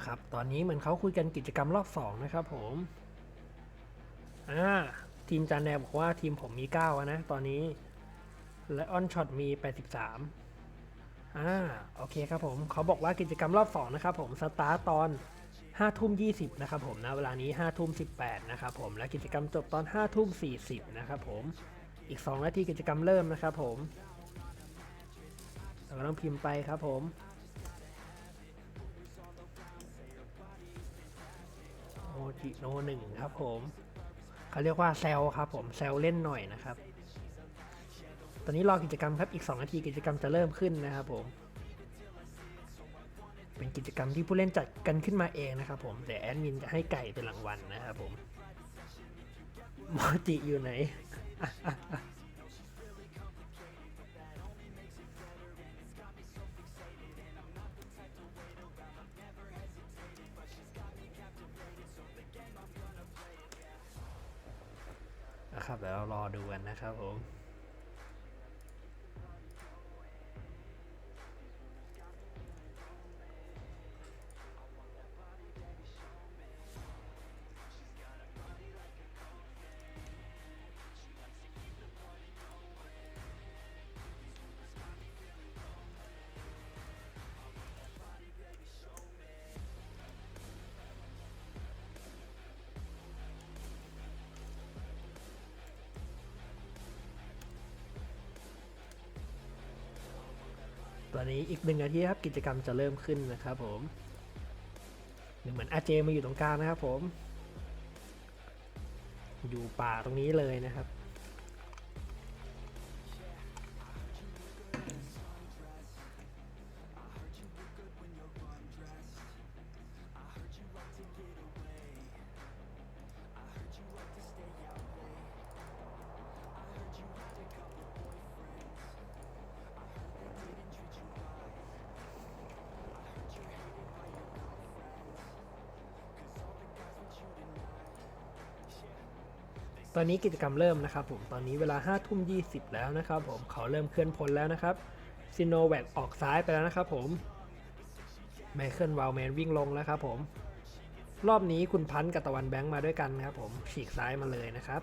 นะครับ ตอนนี้เหมือนเขาคุยกันกิจกรรมรอบสองนะครับผมอ่าทีมจานแดงบอกว่าทีมผมมี 9 นะ ตอนนี้และออนช็อตมี 83อ่าโอเคครับผมเขาบอกว่ากิจกรรมรอบ 2 นะครับผมสตาร์ตตอน5ทุ่ม20 นะครับผมนะเวลานี้5ทุ่ม18 นะครับผม และกิจกรรมจบตอน5ทุ่ม40 นะครับผม อีก 2 นาทีกิจกรรมเริ่มนะครับผมเราก็ต้องพิมพ์ไปครับผม จิโนหนึ่งครับผมเขาเรียกว่าแซลครับผมแซลเล่นหน่อยนะครับ ตอนนี้รอกิจกรรมครับอีก 2 นาทีกิจกรรมจะเริ่มขึ้นนะครับผม เป็นกิจกรรมที่ผู้เล่นจัดกันขึ้นมาเองนะครับผมแต่แอดมินจะให้ไก่เป็นรางวัลนะครับผมโมจิอยู่ไหน นะครับเดี๋ยวเรารอดูกันนะครับผม อนนี้อีกหนึ่งนาทีครับกิจกรรมจะเริ่มขึ้นนะครับผมเหมือนอาเจมาอยู่ตรงกลางนะครับผม อยู่ป่าตรงนี้เลยนะครับ ตอนนี้กิจกรรมเริ่มนะครับผม ตอนนี้เวลา5ทุ่ม20แล้วนะครับผม เขาเริ่มเคลื่อนพลแล้วนะครับซิโนแวกออกซ้ายไปแล้วนะครับผมไมเคิลวาลแมนวิ่งลงแล้วครับผม รอบนี้คุณพันธ์กับตะวันแบงค์มาด้วยกันนะครับผม ฉีกซ้ายมาเลยนะครับ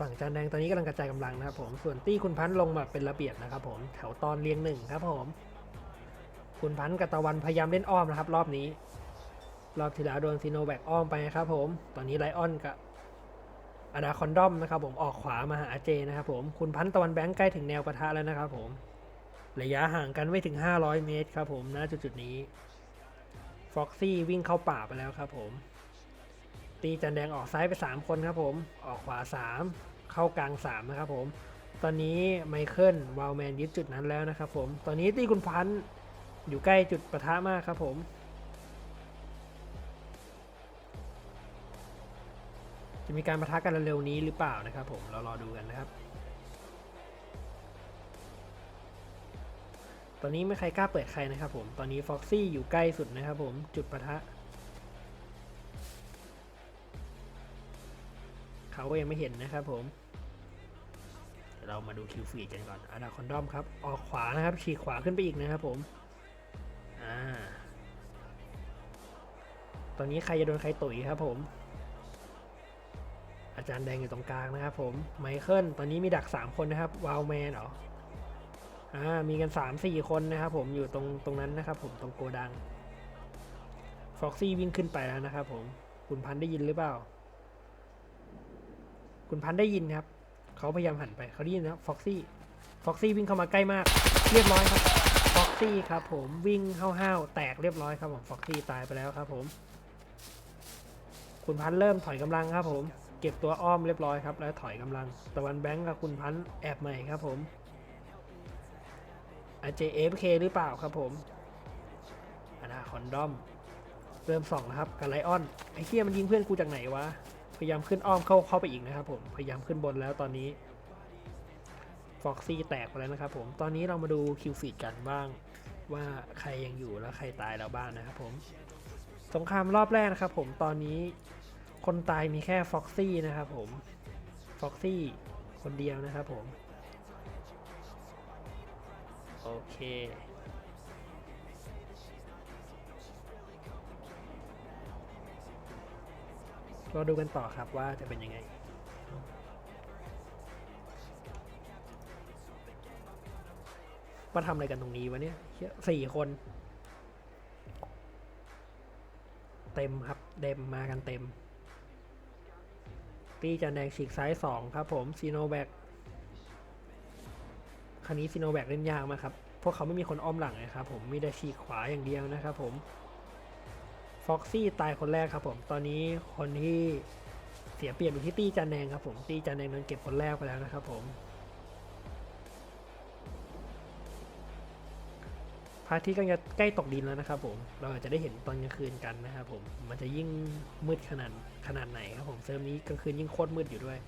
ฝั่งจานแดงตอนนี้กำลังกระจายกำลังนะครับผม ส่วนตี้คุณพันธ์ลงมาเป็นระเบียบนะครับผม แถวตอนเรียงหนึ่งครับผม คุณพันธ์กับตะวันพยายามเล่นอ้อมนะครับ รอบนี้ รอบที่แล้วโดนซีโนแวคอ้อมไปนะครับผม ตอนนี้ไลออนกับอนาคอนดอมนะครับผมออกขวามาหาเจนะครับผม คุณพันตะวันแบงค์ใกล้ถึงแนวปะทะแล้วนะครับผม ระยะห่างกันไม่ถึง 500 เมตรครับผมณจุดจุดนี้ฟ็อกซี่วิ่งเข้าป่าไปแล้วครับผม ตีจันแดงออกซ้ายไป 3 คนครับผม ออกขวา 3 เข้ากลาง 3 นะครับผม ตอนนี้ไมเคิลวาลแมนยึดจุดนั้นแล้วนะครับผม ตอนนี้ตีคุณพันอยู่ใกล้จุดปะทะมากครับผม จะมีการประทะกันเร็วๆนี้หรือเปล่านะครับผมเรารอดูกันนะครับ ตอนนี้ไม่ใครกล้าเปิดใครนะครับผม ตอนนี้ฟ็อกซี่อยู่ใกล้สุดนะครับผมจุดประทะเขาก็ยังไม่เห็นนะครับผมเรามาดูคิวฟีดกันก่อนอนาคอนดอมครับ ออกขวานะครับ ฉีกขวาขึ้นไปอีกนะครับผม อ่า ตอนนี้ใครจะโดนใครตุ๋ยครับผม อาจารย์แดงอยู่ตรงกลางนะครับผมไมเคิลตอนนี้มีดัก 3 คนนะครับวาลแมนเหรออ่ามีกัน 3-4 คนนะครับผมอยู่ตรงตรงนั้นนะครับผมตรงโกดังฟ็อกซี่วิ่งขึ้นไปแล้วนะครับผมคุณพันได้ยินหรือเปล่า คุณพันได้ยินครับ เขาพยายามหันไปเขาได้ยินนะครับฟ็อกซี่ฟ็อกซี่วิ่งเข้ามาใกล้มาก เรียบร้อยครับฟ็อกซี่ครับผมวิ่งห้าวๆแตกเรียบร้อยครับผมฟ็อกซี่ตายไปแล้วครับผม คุณพันเริ่มถอยกำลังครับผม เก็บตัวอ้อมเรียบร้อยครับ แล้วถอยกำลัง ตะวันแบงก์กับคุณพันธ์แอบใหม่ครับผมอาเจเอฟเคหรือเปล่าครับผมอนาคอนดอม เริ่มสองนะครับกับไลออน ไอ้เหี้ยมันยิงเพื่อนกูจากไหนวะ พยายามขึ้นอ้อมเข้าเข้าไปอีกนะครับผม พยายามขึ้นบนแล้วตอนนี้ฟ็อกซี่แตกไปแล้วนะครับผม ตอนนี้เรามาดูคิวฟีดกันบ้าง ว่าใครยังอยู่แล้วใครตายแล้วบ้างนะครับผม สงครามรอบแรกนะครับผม ตอนนี้ คนตายมีแค่ฟ็อกซี่นะครับผมฟ็อกซี่คนเดียวนะครับผม โอเคเราดูกันต่อครับว่าจะเป็นยังไง มาทำอะไรกันตรงนี้วะเนี่ยสี่คน เต็มครับ เต็มมากันเต็ม ตีจันแดงฉีกซ้ายสองครับผมซีโนแบกคันนี้ซีโนแบกเล่นยากมากครับ พวกเขาไม่มีคนอ้อมหลังนะครับผมมีแต่ฉีกขวาอย่างเดียวนะครับผมฟ็อกซี่ตายคนแรกครับผม ตอนนี้คนที่เสียเปรียบอยู่ที่ตีจันแดงครับผม ตีจันแดงโดนเก็บคนแรกไปแล้วนะครับผม พระอาทิตย์กำลังจะใกล้ตกดินแล้วนะครับผม เราอาจจะได้เห็นตอนกลางคืนกันนะครับผม มันจะยิ่งมืดขนาดขนาดไหนครับผมเซิร์ฟนี้กลางคืนยิ่งโคตรมืดอยู่ด้วย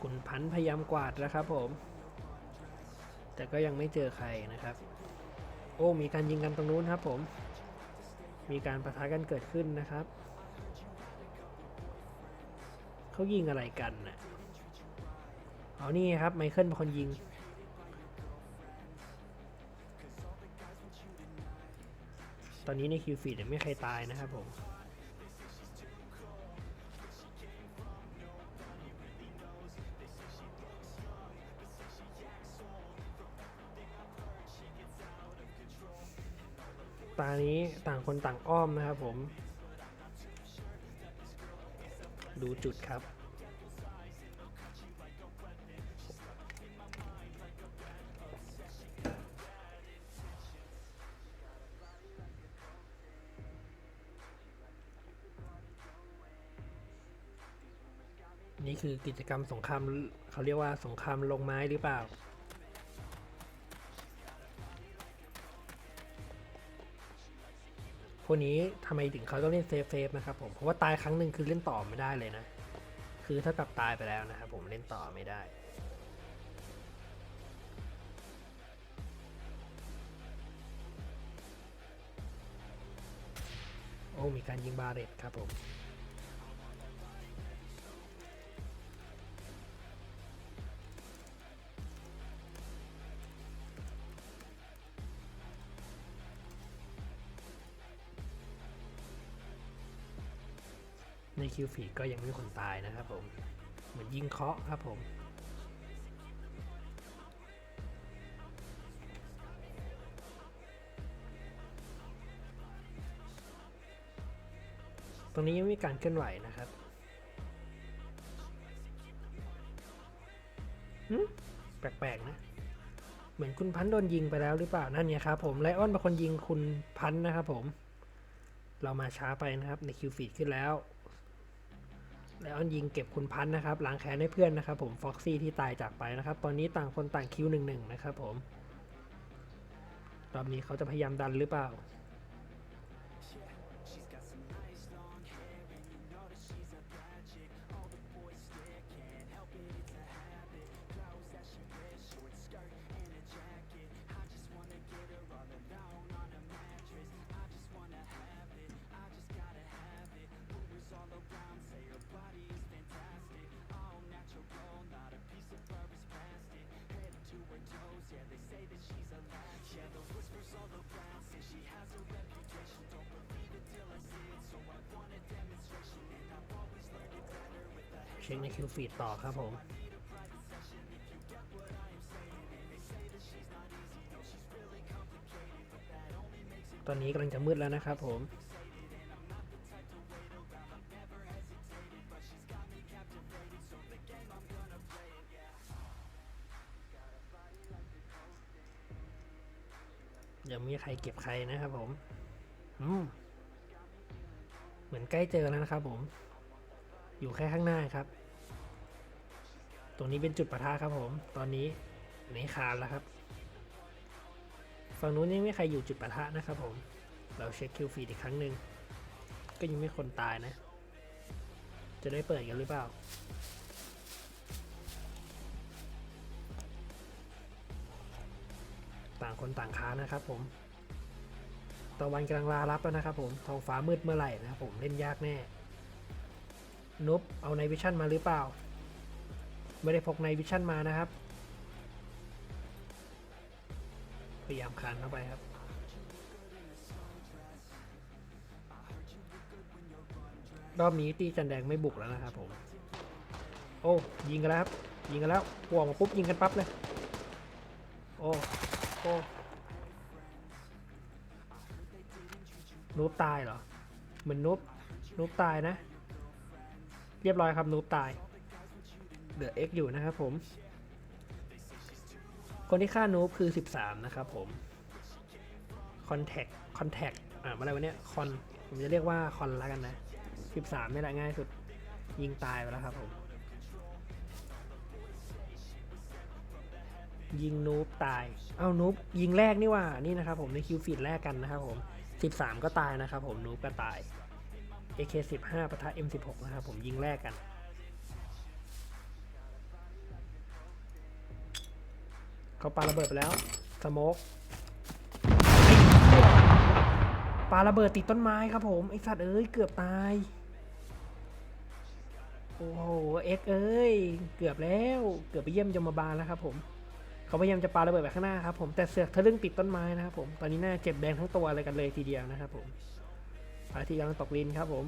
คุณพันธ์พยายามกวาดนะครับผม แต่ก็ยังไม่เจอใครนะครับ โอ้มีการยิงกันตรงนู้นครับผม มีการประทะกันเกิดขึ้นนะครับ เขายิงอะไรกันน่ะเอานี่ครับไมเคิลเป็นคนยิง ตอนนี้ในคิวฟีดไม่ใครตายนะครับผม ตานี้ต่างคนต่างอ้อมนะครับผม ดูจุดครับ นี่คือกิจกรรมสงครามเขาเรียกว่าสงครามลงไม้หรือเปล่า วกนี้ทำไมถึงเขาต้องเล่นเซฟเซฟนะครับผม เพราะว่าตายครั้งหนึ่งคือเล่นต่อไม่ได้เลยนะ คือถ้ากับตายไปแล้วนะครับผมเล่นต่อไม่ได้โอ้มีการยิงบาเรตครับผม ในคิวฟีก็ยังไม่มีคนตายนะครับผม เหมือนยิงเคาะครับผมตรงนี้ยังมีการเคลื่อนไหวนะครับแปลกๆนะ เหมือนคุณพันธ์โดนยิงไปแล้วหรือเปล่า นั่นเนี่ยครับผมไลออนเป็นคนยิงคุณพันธ์นะครับผม เรามาช้าไปนะครับในคิวฟีดขึ้นแล้ว แล้วยิงเก็บคุณพันธ์นะครับล้างแค้นให้เพื่อนนะครับ ผมฟ็อกซี่ที่ตายจากไปนะครับ ตอนนี้ต่างคนต่างคิวหนึ่งหนึ่งนะครับผมรอบนี้เขาจะพยายามดันหรือเปล่า เช็คในคิวฟีดต่อครับผม ตอนนี้กำลังจะมืดแล้วนะครับผม ยังมีใครเก็บใครนะครับผมอืมเหมือนใกล้เจอแล้วนะครับผม อยู่แค่ข้างหน้าครับ ตรงนี้เป็นจุดปะทะครับผม ตอนนี้ในคานแล้วครับ ฝั่งนู้นยังไม่ใครอยู่จุดปะทะนะครับผม เราเช็คคิวฟีดอีกครั้งหนึ่ง ก็ยังไม่คนตายนะ จะได้เปิดกันหรือเปล่า ต่างคนต่างค้านะครับผมตะวันกำลังลารับแล้วนะครับผมท้องฟ้ามืดเมื่อไหร่นะครับผมเล่นยากแน่นุบเอาในวิชั่นมาหรือเปล่า ไม่ได้พกในวิชั่นมานะครับ พยายามคานเข้าไปครับรอบนี้ตีจันแดงไม่บุกแล้วนะครับผม โอ้ยิงกันแล้วครับยิงกันแล้วพวกมาปุ๊บยิงกันปั๊บเลย โอ้ โอ้นูบตายเหรอ เหมือนนูบนูบตายนะ เรียบร้อยครับนูบตายเหลือ X อยู่นะครับผม คนที่ฆ่านูบคือ 13 นะครับผม contact contact อ่าอะไรวะเนี่ยคอนผมจะเรียกว่าคอนแล้วกันนะ 13 นี่แหละง่ายสุด ยิงตายไปแล้วครับผม ยิงนูบตาย เอานูบยิงแรกนี่ว่านี่นะครับผมในคิวฟีดแรกกันนะครับผม13 ก็ตายนะครับผมนูบก็ตาย AK15 ปะทะ M16 นะครับผมยิงแรกกัน เขาปาระเบิดไปแล้วสโมกปาระเบิดติดต้นไม้ครับผม ไอสัตว์เอ้ยเกือบตาย โอ้โหเอ็กเอ้ย เกือบแล้ว เกือบไปเยี่ยมยมบาลแล้วครับผม เขาพยายามจะปาระเบิดไปข้างหน้าครับผมแต่เสือกทะลึ่งติดต้นไม้นะครับผมตอนนี้น่าเจ็บแดงทั้งตัวอะไรกันเลยทีเดียวนะครับผมพระอาทิตย์กำลังตกลินครับผม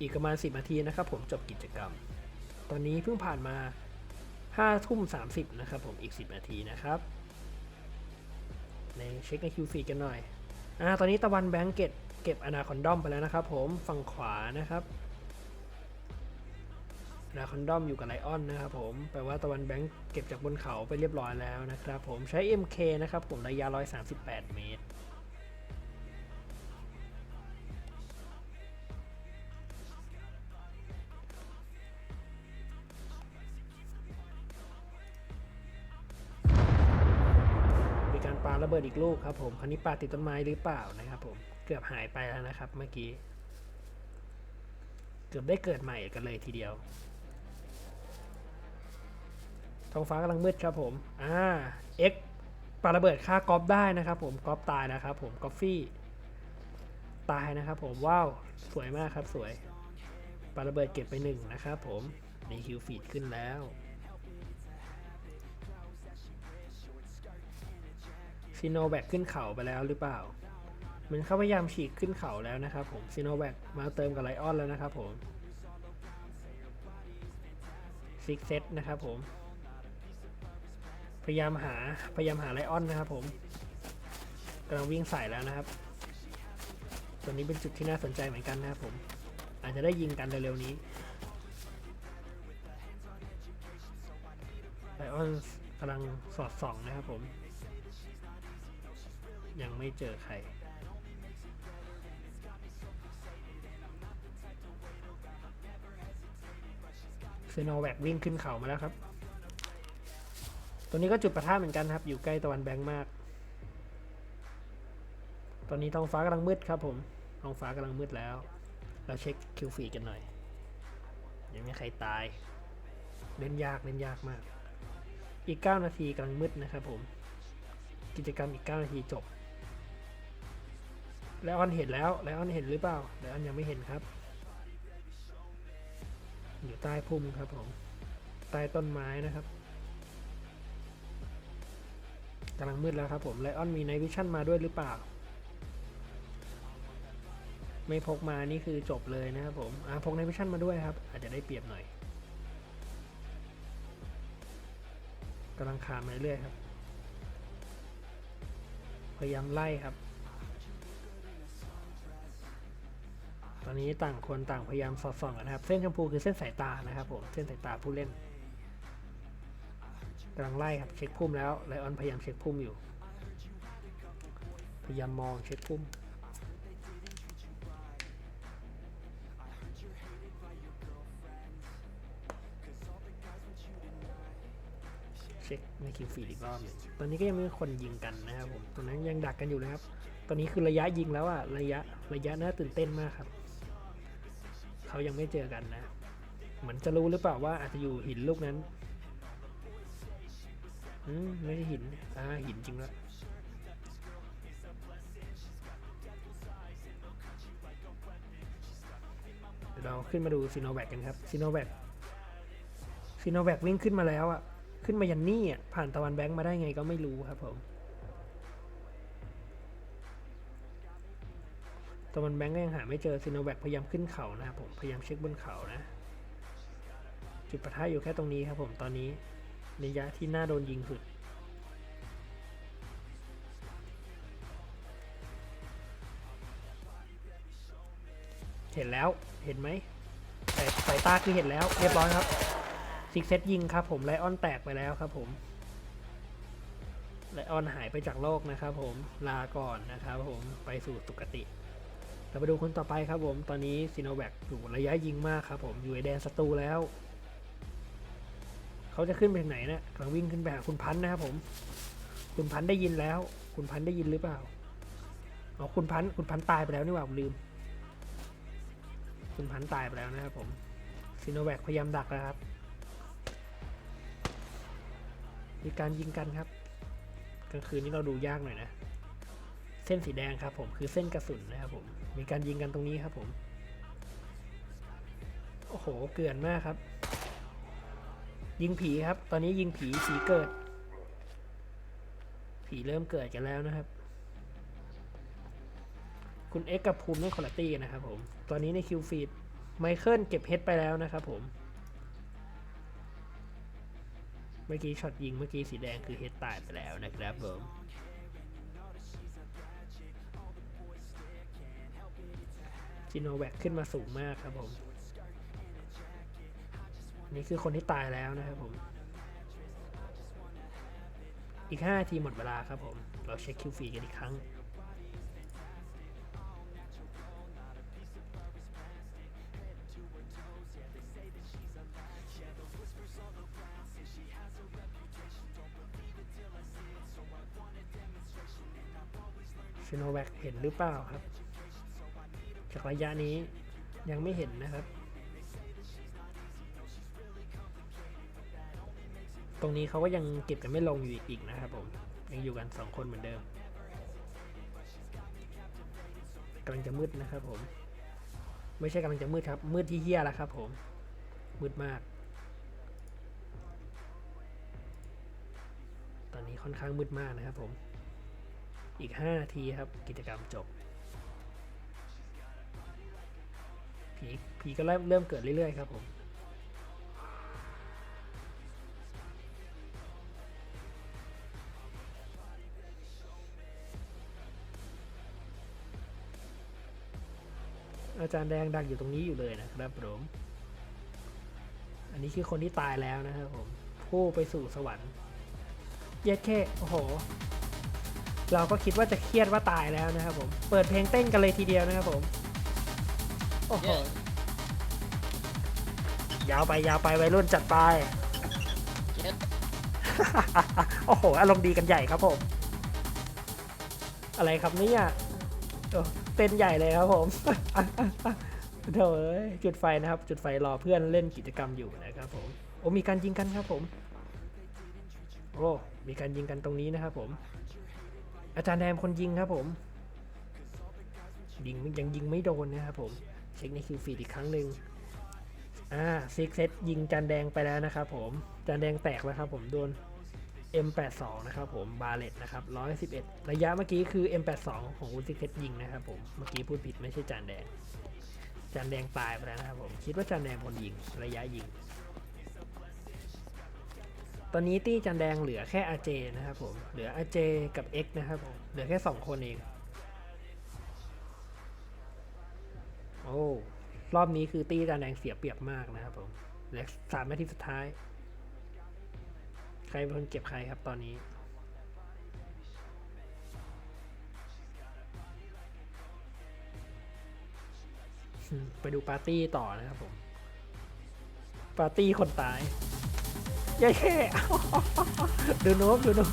อีกประมาณ 10 นาทีนะครับผมจบกิจกรรม ตอนนี้เพิ่งผ่านมา5ทุ่ม30 นะครับผมอีก 10 นาทีนะครับในเช็คในคิวฟีกันหน่อยอ่าตอนนี้ตะวันแบงก์เก็บ เก็บอนาคอนดอมไปแล้วนะครับผมฝั่งขวานะครับอนาคอนดอมอยู่กับไลออนนะครับผมแปลว่าตะวันแบงก์เก็บจากบนเขาไปเรียบร้อยแล้วนะครับผมใช้ MK นะครับผมระยะ 138 เมตร ระเบิดอีกลูกครับผมคราวนี้ปลาติดต้นไม้หรือเปล่านะครับผมเกือบหายไปแล้วนะครับเมื่อกี้เกือบได้เกิดใหม่กันเลยทีเดียวท้องฟ้ากำลังมืดครับผมอ่า X ปาระเบิดฆ่ากอฟได้นะครับผมกอฟตายนะครับผมกอฟฟี่ตายนะครับผมว้าวสวยมากครับสวยปาระเบิดเก็บไปหนึ่งนะครับผมในคิวฟีดขึ้นแล้ว ซีโนแวคขึ้นเขาไปแล้วหรือเปล่า เหมือนเขาพยายามฉีกขึ้นเขาแล้วนะครับผมซีโนแวคมาเติมกับไลออนแล้วนะครับผมซิกเซตนะครับผม พยายามหาพยายามหาไลออนนะครับผมกำลังวิ่งใส่แล้วนะครับ ตัวนี้เป็นจุดที่น่าสนใจเหมือนกันนะครับผม อาจจะได้ยิงกันเร็วๆนี้ไลออนกำลังสอดส่องนะครับผม ยังไม่เจอใครเซโนแวกวิ่งขึ้นเขามาแล้วครับ ตัวนี้ก็จุดประท่าเหมือนกันครับ อยู่ใกล้ตะวันแบงค์มาก ตอนนี้ท้องฟ้ากำลังมืดครับผม ท้องฟ้ากำลังมืดแล้ว เราเช็คคิวฟีกันหน่อย ยังไม่ใครตาย เล่นยากเล่นยากมาก อีก 9 นาทีกำลังมืดนะครับผม กิจกรรมอีก 9 นาทีจบ แล้วออนเห็นแล้ว แล้วออนเห็นหรือเปล่า แล้วออนยังไม่เห็นครับ อยู่ใต้พุ่มครับผมใต้ต้นไม้นะครับกำลังมืดแล้วครับผมไลออนมีไนวิชั่นมาด้วยหรือเปล่า ไม่พกมานี่คือจบเลยนะครับผมอ่าพกไนวิชั่นมาด้วยครับ อาจจะได้เปรียบหน่อยกำลังคานมาเรื่อยครับ พยายามไล่ครับ อนนี้ต่างคนต่างพยายามสอดส่องกันนะครับ เส้นชมพูคือเส้นสายตานะครับผม เส้นสายตาผู้เล่นกำลังไล่ครับเช็คพุ่มแล้วไลออนพยายามเช็คพุ่มอยู่ พยายามมองเช็คพุ่มเช็คในคิวฟีดอีกรอบหนึ่งตอนนี้ก็ยังไม่มีคนยิงกันนะครับผม ตอนนั้นยังดักกันอยู่นะครับ ตอนนี้คือระยะยิงแล้วอะระยะระยะน่าตื่นเต้นมากครับ เขายังไม่เจอกันนะ เหมือนจะรู้หรือเปล่าว่าอาจจะอยู่หินลูกนั้นอืมไม่ใช่หิน อ่า หินจริงแล้วเราขึ้นมาดูซีโนแวคกันครับซีโนแวคซีโนแวควิ่งขึ้นมาแล้วอะ ขึ้นมายันนี่อะ ผ่านตะวันแบงค์มาได้ไงก็ไม่รู้ครับผม ตะวันแบงค์ยังหาไม่เจอซีโนแวคพยายามขึ้นเขานะครับผมพยายามเช็คบนเขานะจุดประทะอยู่แค่ตรงนี้ครับผมตอนนี้ระยะที่น่าโดนยิงสุดเห็นแล้วเห็นไหมสายสายตาคือเห็นแล้วเรียบร้อยครับซิกเซตยิงครับผมไลออนแตกไปแล้วครับผมไลออนหายไปจากโลกนะครับผมลาก่อนนะครับผมไปสู่สุคติ เราไปดูคนต่อไปครับผม ตอนนี้ซีโนแวคอยู่ระยะยิงมากครับผมอยู่ในแดนศัตรูแล้ว เขาจะขึ้นไปทางไหนนะกำลังวิ่งขึ้นไปหาคุณพันธ์นะครับผม คุณพันธ์ได้ยินแล้ว คุณพันธ์ได้ยินหรือเปล่าอ๋อคุณพันธ์คุณพันธ์ตายไปแล้วนี่หว่าผมลืม คุณพันธ์ตายไปแล้วนะครับผมซีโนแวคพยายามดักนะครับ มีการยิงกันครับกลางคืนนี้เราดูยากหน่อยนะ เส้นสีแดงครับผมคือเส้นกระสุนนะครับผม มีการยิงกันตรงนี้ครับผม โอ้โห เกลื่อนมากครับ ยิงผีครับ ตอนนี้ยิงผีผีเกิด ผีเริ่มเกิดกันแล้วนะครับ คุณเอ็กกับภูมิได้คอลตี้นะครับผม ตอนนี้ในคิวฟีดไมเคิลเก็บเฮดไปแล้วนะครับผม เมื่อกี้ช็อตยิงเมื่อกี้สีแดงคือเฮดตายไปแล้วนะครับผม จิโนแวคขึ้นมาสูงมากครับผม นี่คือคนที่ตายแล้วนะครับผม อีก5นาทีหมดเวลาครับผม เราเช็คคิวฟีกันอีกครั้งชิโนแวคเห็นหรือเปล่าครับ จากระยะนี้ยังไม่เห็นนะครับ ตรงนี้เขาก็ยังเก็บกันไม่ลงอยู่อีกนะครับผมยังอยู่กันสองคนเหมือนเดิมกำลังจะมืดนะครับผม ไม่ใช่กำลังจะมืดครับ มืดที่เฮี้ยแล้วครับผม มืดมาก ตอนนี้ค่อนข้างมืดมากนะครับผม อีก 5 นาทีครับกิจกรรมจบ ผีผีก็เริ่มเริ่มเกิดเรื่อยๆครับผมอาจารย์แดงดักอยู่ตรงนี้อยู่เลยนะครับผม อันนี้คือคนที่ตายแล้วนะครับผม ผู้ไปสู่สวรรค์ เย็ดแค่โอ้โห เราก็คิดว่าจะเครียดว่าตายแล้วนะครับผม เปิดเพลงเต้นกันเลยทีเดียวนะครับผม โอ้โหยาวไปยาวไปวัยรุ่นจัดไปเย็ดโอ้โห อารมณ์ดีกันใหญ่ครับผม อะไรครับเนี่ยโอ้เต้นใหญ่เลยครับผม โถ่เอ้ยจุดไฟนะครับ จุดไฟรอเพื่อนเล่นกิจกรรมอยู่นะครับผม โอ้มีการยิงกันครับผม โอ้มีการยิงกันตรงนี้นะครับผม อาจารย์แดมคนยิงครับผม ยิงยังยิงไม่โดนนะครับผม เช็คในคิวฟีดอีกครั้งหนึ่งอ่าซิกเซตยิงจานแดงไปแล้วนะครับผมจานแดงแตกแล้วครับผมโดน M82 นะครับผมบาเลตนะครับ111 ระยะเมื่อกี้คือ M82 ของคุณซิกเซตยิงนะครับผมเมื่อกี้พูดผิดไม่ใช่จานแดงจานแดงตายไปแล้วนะครับผมคิดว่าจานแดงคนยิงระยะยิง ตอนนี้ตี้จันแดงเหลือแค่ RJ นะครับผมเหลือ RJ กับ X นะครับผมเหลือแค่ 2 คนเอง อ้ รอบนี้คือตี้จันแดงเสียเปรียบมากนะครับผมเหลือสามนาทีสุดท้าย ใครเป็นคนเก็บใครครับตอนนี้ไปดูปาร์ตี้ต่อนะครับผม ปาร์ตี้คนตายเย้แค่ดูโน้มดูโน้ม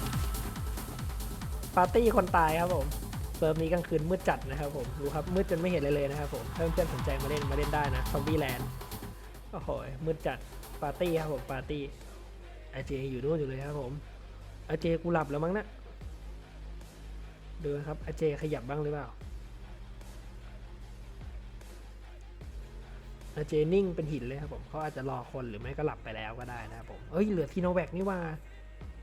ปาร์ตี้คนตายครับผม เซิร์ฟนี้กลางคืนมืดจัดนะครับผมดูครับมืดจนไม่เห็นเลยเลยนะครับผมเพื่อนเพื่อนๆสนใจมาเล่นมาเล่นได้นะซอมบี้แลนด์โอ้โหมืดจัดปาร์ตี้ครับผมปาร์ตี้ไอเจอยู่ด้วยอยู่เลยครับผมไอเจกูหลับแล้วมั้งนะดูนะครับไอเจขยับบ้างหรือเปล่าอาเจนิ่งเป็นหินเลยครับผมเขาอาจจะรอคนหรือไม่ก็หลับไปแล้วก็ได้นะครับผมเอ้ยเหลือทีโนแวกนี่ว่า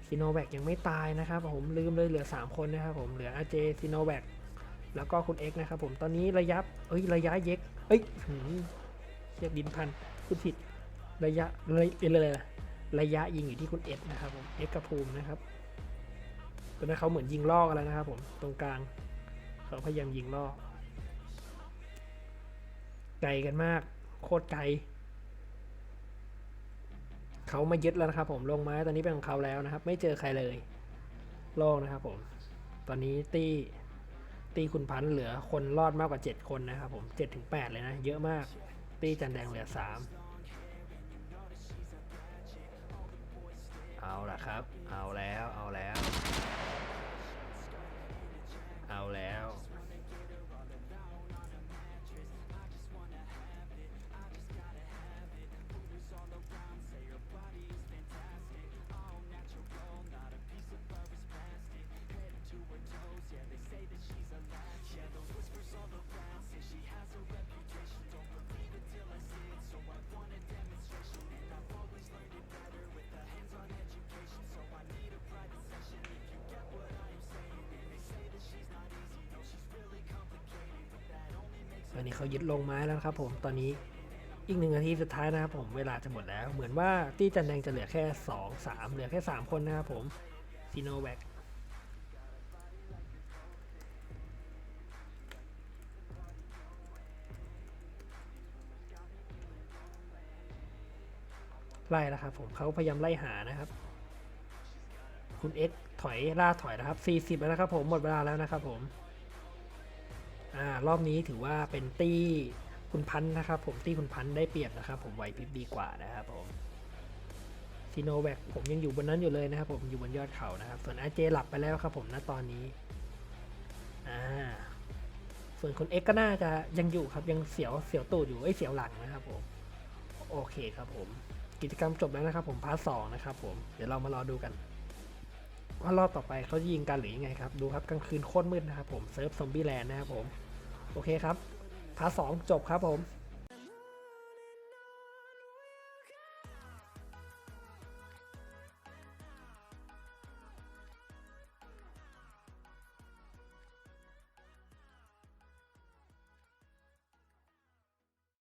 ทีโนแวกยังไม่ตายนะครับผมลืมเลยเหลือ 3 คนนะครับผมเหลืออาเจทีโนแวกแล้วก็คุณเอ็กนะครับผมตอนนี้ระยะเอ้ยระยะเย็กเอ้ยหืมเรียกดินพันคุณผิดระยะเลยเลยระยะยิงอยู่ที่คุณเอ็กนะครับผมเอ็กกับภูมินะครับตอนนั้นเขาเหมือนยิงลอกันแล้วนะครับผมตรงกลางเขาพยายามยิงล่อไกลกันมาก โคตรไกล เขามายึดแล้วนะครับผมลงไม้ตอนนี้เป็นของเขาแล้วนะครับ ไม่เจอใครเลยโล่งนะครับผม ตอนนี้ตีตีคุณพันธ์เหลือคนรอดมากกว่า 7 คนนะครับผม7ถึง8เลยนะ เยอะมาก ตีจันแดงเหลือ 3 เอาละครับ เอาแล้ว เอาแล้ว เอาแล้ว อนนี้เขายึดลงไม้แล้วครับผมตอนนี้อีกหนึ่งนาทีสุดท้ายนะครับผมเวลาจะหมดแล้ว เหมือนว่าตี้จันแดงจะเหลือแค่ 2 3 เหลือแค่ 3 คนนะครับผมซีโนแวคไล่แล้วครับผมเขาพยายามไล่หานะครับ คุณเอ็กถอยล่าถอยนะครับ 40แล้วนะครับผมหมดเวลาแล้วนะครับผม อ่ารอบนี้ถือว่าเป็นตี้คุณพันธ์นะครับ ผมตี้คุณพันธ์ได้เปรียบนะครับ ผมไหวพริบดีกว่านะครับผมซีโนแวคผมยังอยู่บนนั้นอยู่เลยนะครับ ผมอยู่บนยอดเขานะครับ ส่วนอาเจหลับไปแล้วครับ ผมณตอนนี้อ่าส่วนคนเอ็กก็น่าจะยังอยู่ครับยังเสียวเสียวตูดอยู่ไอ้เสียวหลังนะครับผมโอเคครับผมกิจกรรมจบแล้วนะครับ ผมพาร์ทสองนะครับผมเดี๋ยวเรามารอดูกันว่ารอบต่อไปเขาจะยิงกันหรือยังไงครับ ดูครับกลางคืนโคตรมืดนะครับผมเซิร์ฟซอมบี้แลนด์นะครับผม โอเคครับพาร์ทสองจบครับผม